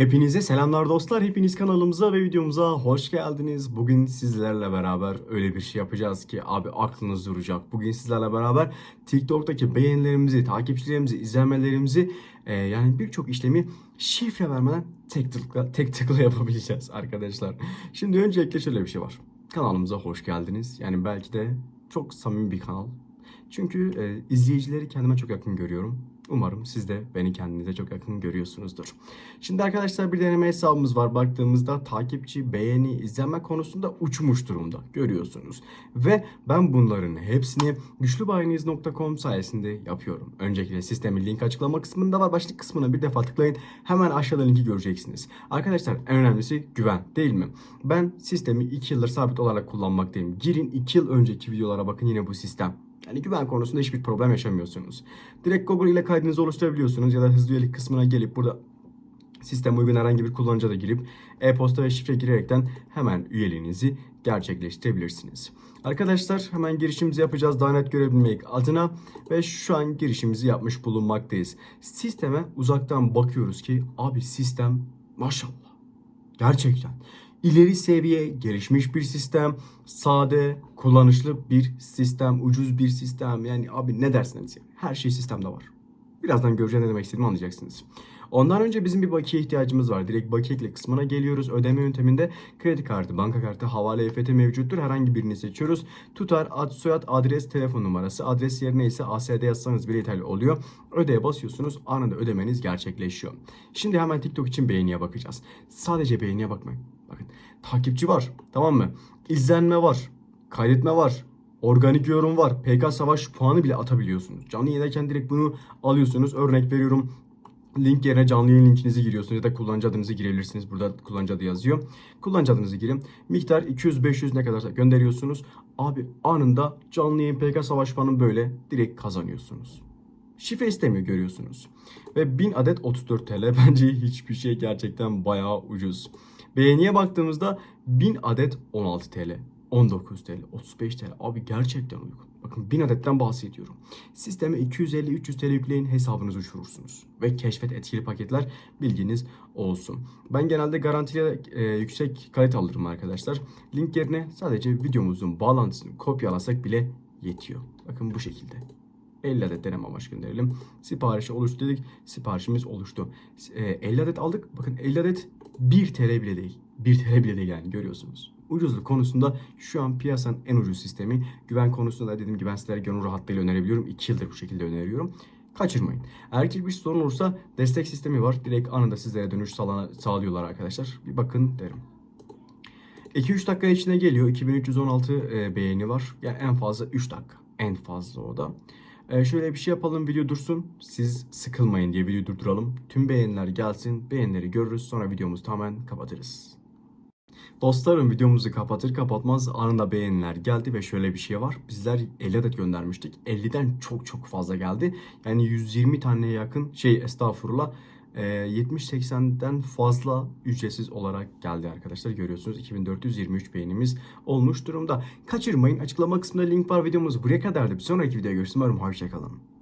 Hepinize selamlar dostlar. Hepiniz kanalımıza ve videomuza hoş geldiniz. Bugün sizlerle beraber öyle bir şey yapacağız ki abi aklınız duracak. Bugün sizlerle beraber TikTok'taki beğenilerimizi, takipçilerimizi, izlenmelerimizi e, yani birçok işlemi şifre vermeden tek tıkla, tek tıkla yapabileceğiz arkadaşlar. Şimdi öncelikle şöyle bir şey var. Kanalımıza hoş geldiniz. Yani belki de çok samimi bir kanal. Çünkü e, izleyicileri kendime çok yakın görüyorum. Umarım siz de beni kendinize çok yakın görüyorsunuzdur. Şimdi arkadaşlar bir deneme hesabımız var. Baktığımızda takipçi, beğeni, izlenme konusunda uçmuş durumda. Görüyorsunuz. Ve ben bunların hepsini güçlübayiniz.com sayesinde yapıyorum. Öncelikle sistemin link açıklama kısmında var. Başlık kısmına bir defa tıklayın. Hemen aşağıda linki göreceksiniz. Arkadaşlar en önemlisi güven değil mi? Ben sistemi 2 yıldır sabit olarak kullanmaktayım. Girin 2 yıl önceki videolara bakın yine bu sistem. Yani güven konusunda hiçbir problem yaşamıyorsunuz. Direkt Google ile kaydınızı oluşturabiliyorsunuz ya da hızlı üyelik kısmına gelip burada sistem uygun herhangi bir kullanıcıya da girip e-posta ve şifre girerekten hemen üyeliğinizi gerçekleştirebilirsiniz. Arkadaşlar hemen girişimizi yapacağız daha net görebilmek adına ve şu an girişimizi yapmış bulunmaktayız. Sisteme uzaktan bakıyoruz ki abi sistem maşallah gerçekten ileri seviye gelişmiş bir sistem, sade, kullanışlı bir sistem, ucuz bir sistem. Yani abi ne dersiniz? Her şey sistemde var. Birazdan göreceğim ne demek istediğimi anlayacaksınız. Ondan önce bizim bir bakiye ihtiyacımız var. Direkt bakiye kısmına geliyoruz. Ödeme yönteminde kredi kartı, banka kartı, havale EFT mevcuttur. Herhangi birini seçiyoruz. Tutar, ad, soyad, adres, telefon numarası. Adres yerine ise ASD yazsanız bile yeterli oluyor. Ödeye basıyorsunuz. Anında ödemeniz gerçekleşiyor. Şimdi hemen TikTok için beğeniye bakacağız. Sadece beğeniye bakmayın. Bakın takipçi var. Tamam mı? İzlenme var. Kaydetme var. Organik yorum var. PK savaş puanı bile atabiliyorsunuz. Canlı yayındayken direkt bunu alıyorsunuz. Örnek veriyorum. Link yerine canlı yayın linkinizi giriyorsunuz ya da kullanıcı adınızı girebilirsiniz. Burada kullanıcı adı yazıyor. Kullanıcı adınızı girin. Miktar 200-500 ne kadarsa gönderiyorsunuz. Abi anında canlı yayın PK savaş puanı böyle direkt kazanıyorsunuz. Şifre istemiyor görüyorsunuz. Ve 1000 adet 34 TL bence hiçbir şey gerçekten bayağı ucuz. Beğeniye baktığımızda 1000 adet 16 TL. 19 TL, 35 TL. Abi gerçekten uygun. Bakın 1000 adetten bahsediyorum. Sisteme 250-300 TL yükleyin hesabınızı uçurursunuz. Ve keşfet etkili paketler bilginiz olsun. Ben genelde garantili e, yüksek kalite alırım arkadaşlar. Link yerine sadece videomuzun bağlantısını kopyalasak bile yetiyor. Bakın bu şekilde. 50 adet deneme amaç gönderelim. Siparişi oluştu dedik. Siparişimiz oluştu. E, 50 adet aldık. Bakın 50 adet 1 TL bile değil. 1 TL bile değil yani görüyorsunuz. Ucuzluk konusunda şu an piyasanın en ucuz sistemi. Güven konusunda da dediğim gibi ben sizlere gönül rahatlığıyla önerebiliyorum. 2 yıldır bu şekilde öneriyorum. Kaçırmayın. Eğer bir sorun olursa destek sistemi var. Direkt anında sizlere dönüş sağlıyorlar arkadaşlar. Bir bakın derim. 2-3 dakika içine geliyor. 2316 e, beğeni var. Yani en fazla 3 dakika. En fazla o da. E, şöyle bir şey yapalım video dursun. Siz sıkılmayın diye video durduralım. Tüm beğeniler gelsin. Beğenileri görürüz. Sonra videomuzu tamamen kapatırız. Dostlarım videomuzu kapatır kapatmaz anında beğeniler geldi ve şöyle bir şey var. Bizler 50 adet göndermiştik. 50'den çok çok fazla geldi. Yani 120 taneye yakın şey estağfurullah 70-80'den fazla ücretsiz olarak geldi arkadaşlar. Görüyorsunuz 2423 beğenimiz olmuş durumda. Kaçırmayın açıklama kısmında link var videomuz buraya kadardı. Bir sonraki videoda görüşürüz. Umarım hoşçakalın.